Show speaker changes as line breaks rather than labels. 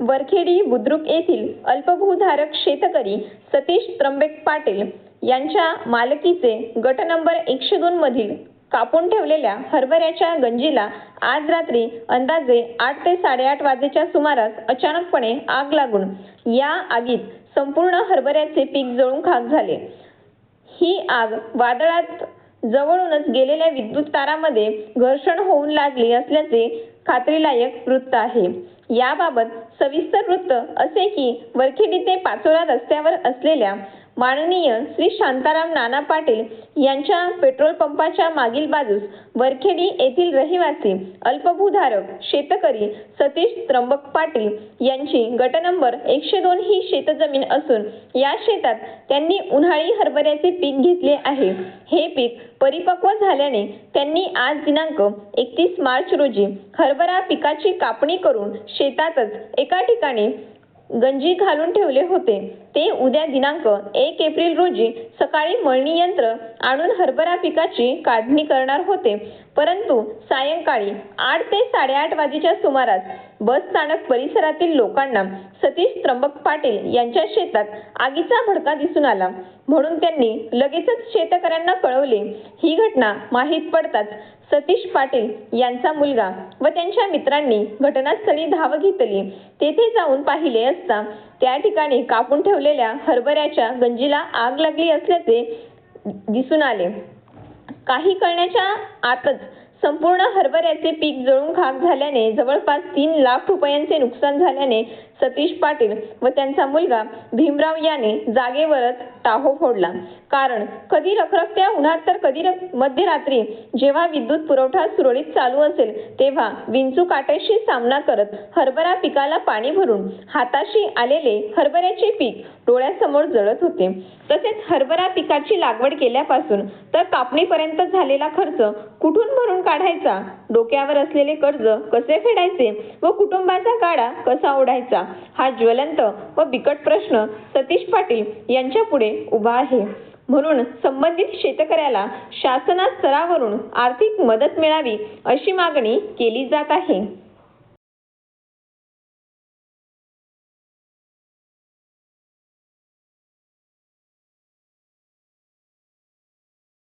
वरखेडी बुद्रुक येथील अल्पभूधारक शेतकरी सतीश त्र्यंबक पाटील यांच्या मालकीचे गट नंबर एकशे दोन मधील कापून ठेवलेल्या हरभऱ्याच्या गंजीला आज रात्री अंदाजे आठ ते साडेआठ वाजेच्या सुमारास अचानकपणे आग लागून या आगीत संपूर्ण हरभऱ्याचे पीक जळून खाक झाले. ही आग वादळात जवळूनच गेलेल्या विद्युत तारामध्ये घर्षण होऊन लागली असल्याचे खात्रीलायक वृत्त आहे. याबाबत सविस्तर वृत्त असे की वरखेडी ते पाचोरा रस्त्यावर असलेल्या माननीय श्री शांताराम नाना पाटील यांच्या पेट्रोल पंपाच्या मागील बाजूस वरखेडी येथील रहिवासी अल्पभूधारक शेतकरी सतीश त्र्यंबक पाटील यांची गट नंबर एकशे दोन ही शेतजमीन असून या शेतात त्यांनी उन्हाळी हरभऱ्याचे पीक घेतले आहे. हे पीक परिपक्व झाल्याने त्यांनी आज दिनांक एकतीस मार्च रोजी हरभरा पिकाची कापणी करून शेतातच एका ठिकाणी गंजी घालून ठेवले होते. ते उद्या दिनांक एक एप्रिल रोजी सकाळी मळणी यंत्र आणून हरभरा पिकाची काढणी करणार होते. परंतु सायंकाळी आठ ते साडेआठ वाजेच्या सुमारास बस स्थानक परिसरातील लोकांना सतीश त्र्यंबक पाटील यांच्या शेतात आगीचा भडका दिसून आला. म्हणून त्यांनी लगेचच शेतकऱ्यांना कळवले. ही घटना माहीत पडताच सतीश पाटील यांचा मुलगा व त्यांच्या मित्रांनी घटनास्थळी धाव घेतली. तेथे जाऊन पाहिले असता त्या ठिकाणी कापून ठेवलेल्या हरभऱ्याच्या गंजीला आग लागली असल्याचे दिसून आले. काही कळण्याच्या आतच संपूर्ण हरभऱ्याचे पीक जळून खाक झाल्याने जवळपास तीन लाख रुपयांचे नुकसान झाल्याने सतीश पाटील व त्यांचा मुलगा भीमराव याने जागेवरच टाहो फोडला. कारण कधी रखरखत्या उन्हात तर कधी मध्यरात्री जेव्हा विद्युत पुरवठा सुरळीत चालू असेल तेव्हा विंचू काट्याशी सामना करत हरभरा पिकाला पाणी भरून हाताशी आलेले हरभऱ्याचे पीक डोळ्यासमोर जळत होते. तसेच हरभरा पिकाची लागवड केल्यापासून तर कापणीपर्यंत झालेला खर्च कुठून भरून काढायचा? डोक्यावर असलेले कर्ज कसे फेडायचे व कुटुंबाचा गाडा कसा ओढायचा? हा ज्वलंत व बिकट प्रश्न सतीश पाटील यांच्या पुढे उभा आहे. म्हणून संबंधित शेतकऱ्याला शासना स्तरावरून आर्थिक मदत मिळावी अशी मागणी केली जात आहे.